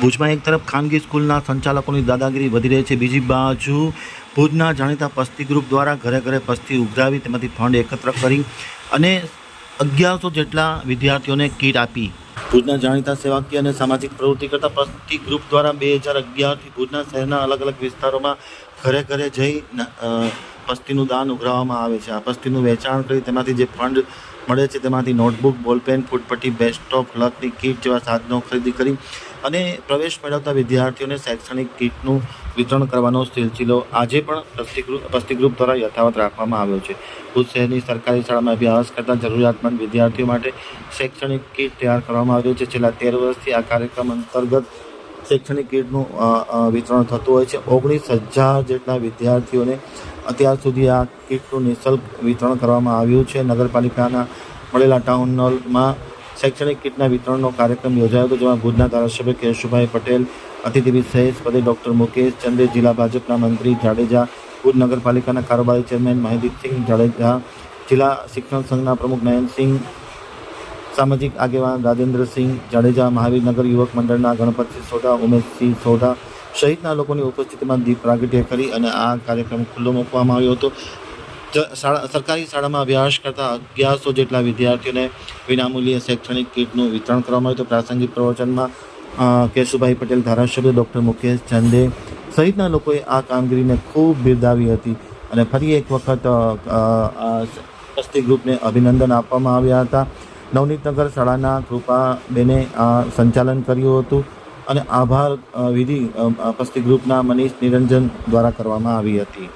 ભુજમાં એક તરફ ખાનગી સ્કૂલના સંચાલકોની દાદાગીરી વધી રહી છે. બીજી બાજુ ભુજના જાણીતા પસ્તી ગ્રુપ દ્વારા ઘરે ઘરે પસ્તી ઉઘરાવી તેમાંથી ફંડ એકત્ર કરી અને અગિયારસો જેટલા વિદ્યાર્થીઓને કીટ આપી. ભુજના જાણીતા સેવાકીય અને સામાજિક પ્રવૃત્તિ કરતા પસ્તી ગ્રુપ દ્વારા બે હજાર અગિયારથી ભુજના શહેરના અલગ અલગ વિસ્તારોમાં ઘરે ઘરે જઈ પસ્તીનું દાન ઉઘરાવવામાં આવે છે. આ પસ્તીનું વેચાણ કરી તેમાંથી જે ફંડ મળે છે તેમાંથી નોટબુક, બોલપેન, ફૂટપટ્ટી બેસ્ટોપ લકની કીટ જેવા સાધનો ખરીદી કરી અને પ્રવેશ મેળવતા વિદ્યાર્થીઓને શૈક્ષણિક કીટનું વિતરણ કરવાનો સિલસિલો આજે પણ પસ્તી પસ્તી દ્વારા યથાવત રાખવામાં આવ્યો છે. ભુજ શહેરની સરકારી શાળામાં અભ્યાસ કરતા જરૂરિયાતમંદ વિદ્યાર્થીઓ માટે શૈક્ષણિક કીટ તૈયાર કરવામાં આવ્યું છે. છેલ્લા તેર વર્ષથી આ કાર્યક્રમ અંતર્ગત શૈક્ષણિક કીટનું વિતરણ થતું હોય છે. ઓગણીસ હજાર જેટલા વિદ્યાર્થીઓને અત્યાર સુધી આ કીટનું નિઃશુલ્ક વિતરણ કરવામાં આવ્યું છે. નગરપાલિકાના મળેલા ટાઉન હોલમાં શૈક્ષણિક કીટના વિતરણનો કાર્યક્રમ યોજાયો હતો, જેમાં ભુજના ધારાસભ્ય કેશુભાઈ પટેલ, અતિથિ વિશેષ પદે ડૉક્ટર મુકેશ ચંદ્રે જિલ્લા ભાજપના મંત્રી જાડેજા, ભુજ નગરપાલિકાના કારોબારી ચેરમેન મહેદીપસિંહ જાડેજા, જિલ્લા શિક્ષણ સંઘના પ્રમુખ નયનસિંહ સામાજિક આગેવાન રાજેન્દ્રસિંહ જાડેજા મહાવીરનગર યુવક મંડળના ગણપતસિંહ સોઢા ઉમેશસિંહ સોઢા સહિતના લોકોની ઉપસ્થિતિમાં દીપ પ્રાગટ્ય કરી અને આ કાર્યક્રમ ખુલ્લો મૂકવામાં આવ્યો હતો શાળા સરકારી શાળામાં અભ્યાસ કરતા અગિયારસો જેટલા વિદ્યાર્થીઓને વિનામૂલ્યે શૈક્ષણિક કીટનું વિતરણ કરવામાં આવ્યું હતું પ્રાસંગિક પ્રવચનમાં કેશુભાઈ પટેલ ધારાસભ્ય ડૉક્ટર મુકેશ ચંદે સહિતના લોકોએ આ કામગીરીને ખૂબ બિરદાવી હતી અને ફરી એક વખત અ, ગ્રુપને અભિનંદન આપવામાં આવ્યા હતા નવનીતનગર શાળાના કૃપાબેને આ સંચાલન કર્યું હતું અને આભાર વિધિ પસ્તી ગ્રુપના મનીષ નિરંજન દ્વારા કરવામાં આવી હતી.